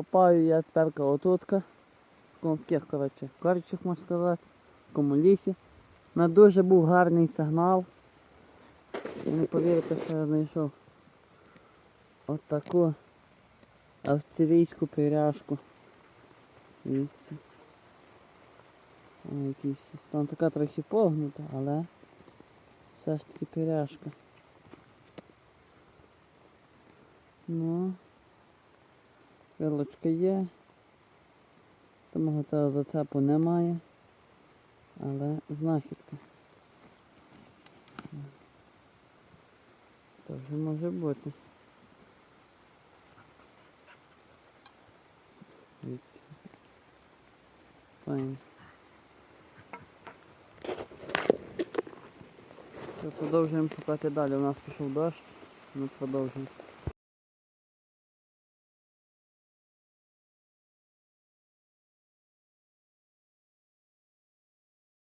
Копаю я тепер отутка. В таких, коротше, корчах, можна сказати, в такому лісі. На дуже був гарний сигнал. І не повірите, що я знайшов от таку австрійську пиряжку. Дивіться. Якийсь там така трохи погнута, але все ж таки пиряжка. Ну, вилочка є. Самого цього зацепу немає. Але знахідка. Це вже може бути. Все, продовжуємо шукати далі. У нас пішов дощ. Ми продовжуємо.